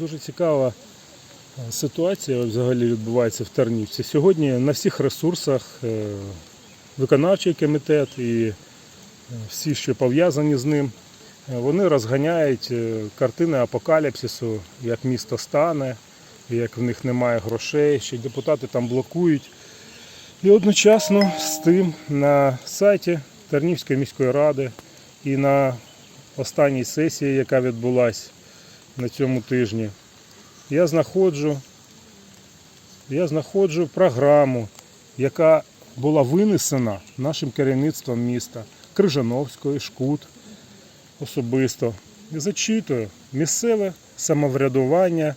Дуже цікава е, ситуація взагалі відбувається в Тернівці. Сьогодні на всіх ресурсах е, виконавчий комітет і е, всі, що пов'язані з ним, вони розганяють картини апокаліпсису, як місто стане, як в них немає грошей, що депутати там блокують. І одночасно з тим на сайті Тернівської міської ради і на останній сесії, яка відбулася на цьому тижні, я знаходжу, я знаходжу програму, яка була винесена нашим керівництвом міста Крижановської, Шкут особисто. Зачитую місцеве самоврядування,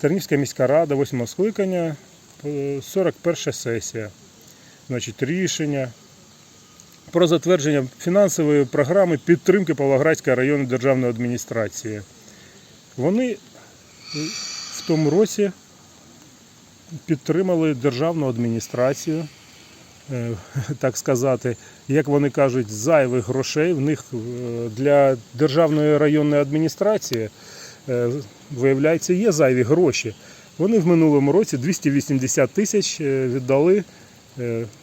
Тернівська міська рада, 8 скликання, е, 41 сесія. Значить, рішення про затвердження фінансової програми підтримки Павлоградської районної державної адміністрації. Вони в тому році підтримали державну адміністрацію, е, так сказати, як вони кажуть, зайвих грошей в них е, для державної районної адміністрації, е, виявляється, є зайві гроші. Вони в минулому році 280 тисяч віддали.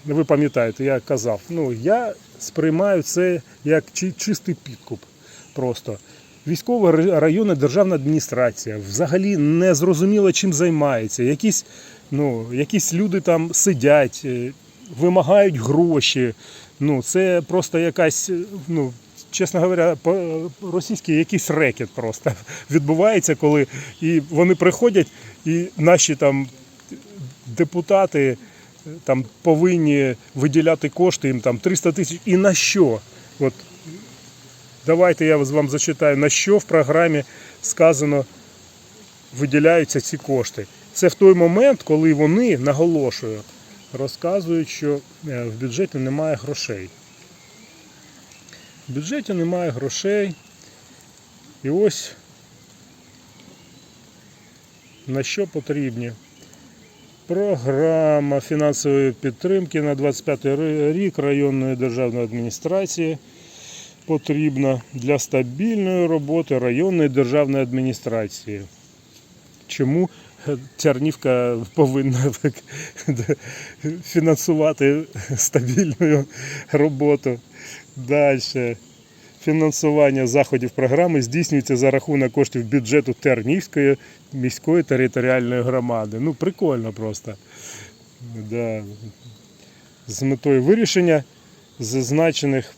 Ви пам'ятаєте, я казав, ну я сприймаю це як чистий підкуп. Просто військова районна державна адміністрація взагалі не зрозуміло, чим займається. Якісь, ну, якісь люди там сидять, е, вимагають гроші. Ну, це просто якась, е, ну, чесно говоря, по- російський якийсь рекет просто відбувається, коли і вони приходять, і наші там депутати е, там повинні виділяти кошти їм там 300 тисяч. І на що? От давайте я вам зачитаю, на що в програмі сказано виділяються ці кошти. Це в той момент, коли вони, наголошую, розказують, що е, в бюджеті немає грошей. В бюджеті немає грошей. І ось на що потрібні. Програма фінансової підтримки на 25 рік районної державної адміністрації потрібна для стабільної роботи районної державної адміністрації. Чому е, Чернівка повинна фінансувати стабільну роботу? Далі. Фінансування заходів програми здійснюється за рахунок коштів бюджету Тернівської міської територіальної громади. Ну, прикольно просто. Да. З метою вирішення зазначених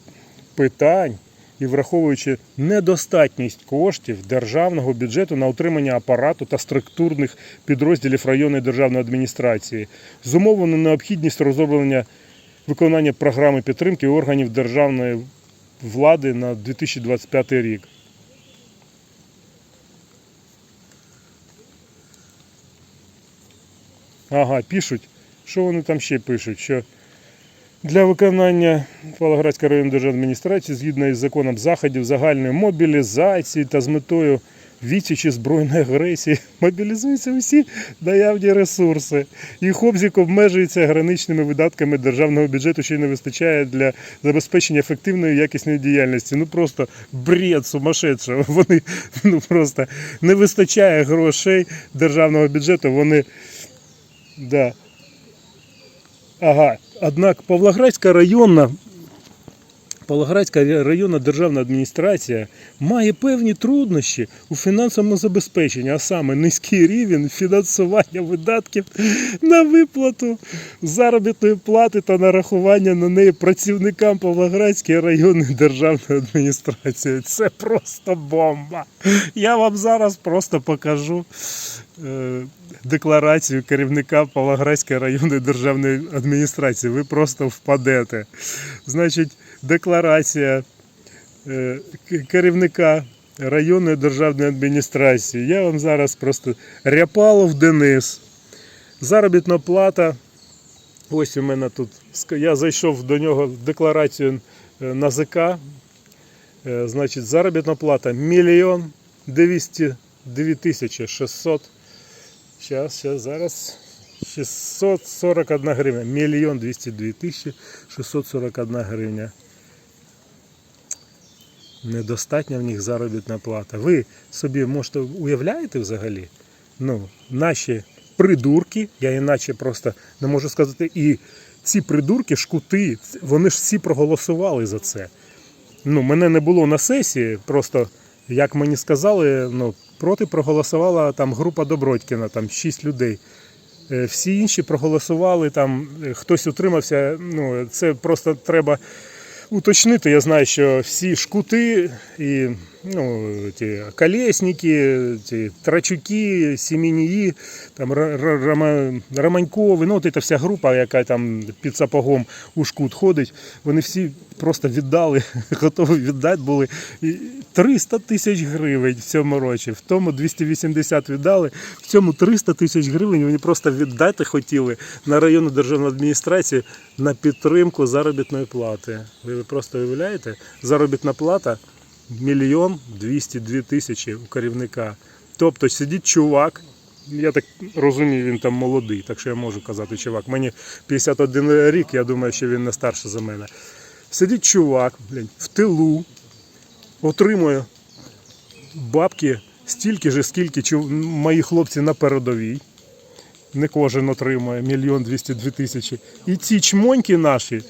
питань і враховуючи недостатність коштів державного бюджету на утримання апарату та структурних підрозділів районної державної адміністрації, зумовлено необхідність розроблення виконання програми підтримки органів державної влади на 2025 рік. Ага, пишуть. Що вони там ще пишуть? Що для виконання Павлоградської районної державної адміністрації згідно із законом заходів загальної мобілізації та з метою відсічі збройної агресії мобілізуються усі наявні ресурси. Їх обсяг обмежується граничними видатками державного бюджету, що й не вистачає для забезпечення ефективної якісної діяльності. Ну просто бред сумасшедшого. Вони ну просто не вистачає грошей державного бюджету. Вони да. Ага. Однак Павлоградська районна Павлоградська районна державна адміністрація має певні труднощі у фінансовому забезпеченні, а саме низький рівень фінансування видатків на виплату заробітної плати та нарахування на неї працівникам Павлоградської районної державної адміністрації. Це просто бомба. Я вам зараз просто покажу е, декларацію керівника Павлоградської районної державної адміністрації. Ви просто впадете. Значить, декларація е, керівника районної державної адміністрації. Я вам зараз просто Ряпалов Денис. Заробітна плата. Ось у мене тут. Я зайшов до нього в декларацію е, НАЗК. Е, Значить, заробітна плата мільйон 202 тисячі 600. Зараз, зараз, зараз. 641 гривня. Мільйон 202 тисячі 641 гривня. Недостатня в них заробітна плата. Ви собі можете уявляєте взагалі? Ну, наші придурки, я іначе просто не можу сказати, і ці придурки, шкути, вони ж всі проголосували за це. Ну, мене не було на сесії, просто як мені сказали, ну, проти проголосувала там група Добродькіна, там 6 людей. Е, Всі інші проголосували, там е, хтось утримався. Ну, це просто треба уточнити. Я знаю, що всі шкути і ну, ті колесники, ті трачуки, сімінії, там Романькови, ну от ця вся група, яка там під сапогом у шкут ходить, вони всі просто віддали, готові віддати були. І 300 тисяч гривень в цьому році, в тому 280 віддали, в цьому 300 тисяч гривень вони просто віддати хотіли на районну державну адміністрацію на підтримку заробітної плати. Ви просто уявляєте? Заробітна плата мільйон 202 тисячі у керівника. Тобто сидить чувак, я так розумію, він там молодий, так що я можу казати чувак. Мені 51 рік, я думаю, що він не старший за мене. Сидить чувак, блін, в тилу, отримує бабки стільки ж, скільки мої хлопці на передовій. Не кожен отримує мільйон 202 тисячі. І ці чмоньки наші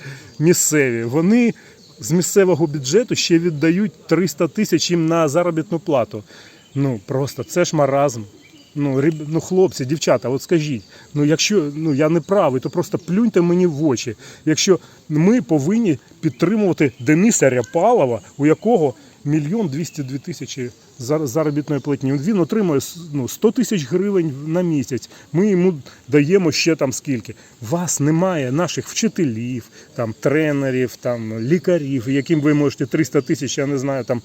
місцеві, вони з місцевого бюджету ще віддають 300 тисяч їм на заробітну плату. Ну просто це ж маразм. Ну, ріб- ну, хлопці, дівчата, от скажіть, ну якщо ну я не правий, то просто плюньте мені в очі. Якщо ми повинні підтримувати Дениса Ряпалова, у якого мільйон 202 тисячі заробітної платні. Він отримує ну, 100 тисяч гривень на місяць. Ми йому даємо ще там скільки. Вас немає наших вчителів, там тренерів, там лікарів, яким ви можете 300 тисяч, я не знаю, там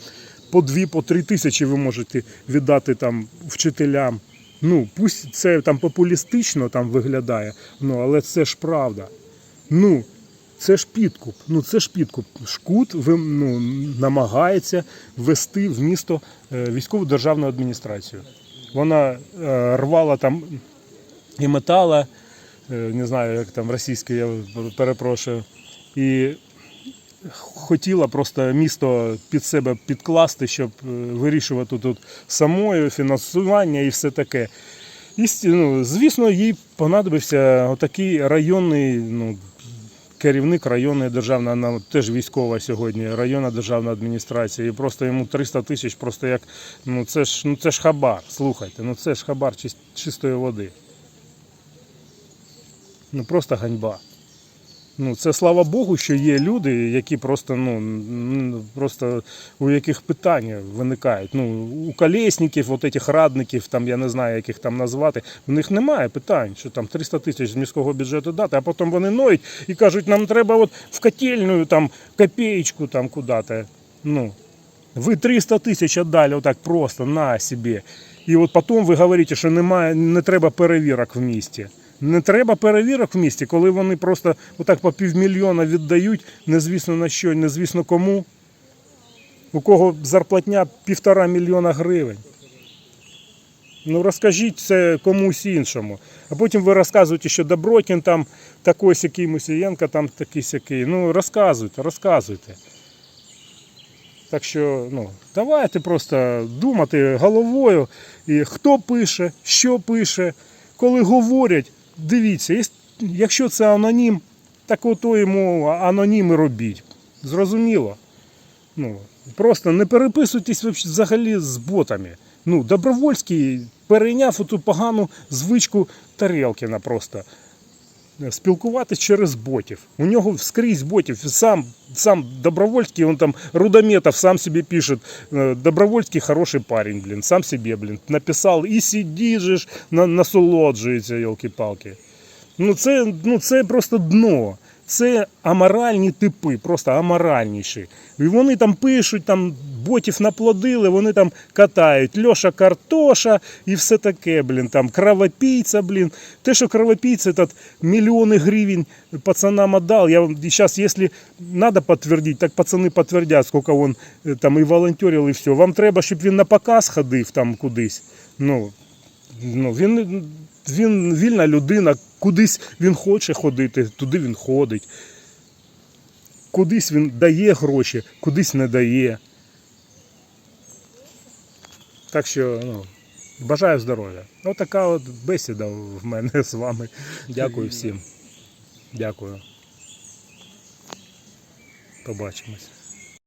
по 2 по 3 тисячі ви можете віддати там вчителям. Ну, пусть це там популістично там виглядає, ну але це ж правда. Ну, це ж підкуп. Ну це ж підкуп. Шкут ну, намагається ввести в місто е, військову державну адміністрацію. Вона е, рвала там і метала, е, не знаю, як там російською, я перепрошую. І хотіла просто місто під себе підкласти, щоб вирішувати тут самою фінансування і все таке. І, ну, звісно, їй понадобився отакий районний ну, керівник районної державної, вона теж військова сьогодні, районна державна адміністрація. І просто йому 300 тисяч, просто як ну це ж ну це ж хабар. Слухайте, ну це ж хабар чис- чистої води. Ну просто ганьба. Ну, це слава Богу, що є люди, які просто, ну, просто у яких питання виникають. Ну, у колесників, от этих радників, там, я не знаю, як їх там назвати, в них немає питань, що там 300 тисяч з міського бюджету дати, а потім вони ноють і кажуть, нам треба от в котельну там копеечку там куди-то. Ну, ви 300 тисяч віддали отак просто на собі. І от потім ви говорите, що немає, не треба перевірок в місті. Не треба перевірок в місті, коли вони просто отак по півмільйона віддають, незвісно на що, незвісно кому. У кого зарплатня півтора мільйона гривень. Ну розкажіть це комусь іншому. А потім ви розказуєте, що Добротін там такий сякий Мусієнко там такий сякий. Ну розказуйте, розказуйте. Так що, ну, давайте просто думати головою, і хто пише, що пише, коли говорять, дивіться, якщо це анонім, так ото йому аноніми робіть. Зрозуміло. Ну, просто не переписуйтесь взагалі з ботами. Ну, Добровольський перейняв оту погану звичку Тарелкіна просто спілкуватись через ботів. У нього скрізь ботів. Сам, сам Добровольський, он там Рудометов сам собі пишет. э, Добровольський хороший парень, блін, сам собі, блін, написав і на, насолоджується, йолки-палки. Ну це, ну це просто дно. Це аморальні типи, просто аморальніші. І вони там пишуть, там ботів наплодили, вони там катають Льоша Картоша і все таке, блін, там кровопійця, блін. Те, що кровопійця этот мільйони гривень пацанам отдал, я сейчас, если надо подтвердить, так пацани підтвердять, скільки він е, там і волонтерів, і все. Вам треба, щоб він на показ ходив там кудись. Ну, ну, він, він вільна людина, кудись він хоче ходити, туди він ходить. Кудись він дає гроші, кудись не дає. Так що, ну, бажаю здоров'я. Отака от бесіда в мене з вами. Дякую всім. Дякую. Побачимось.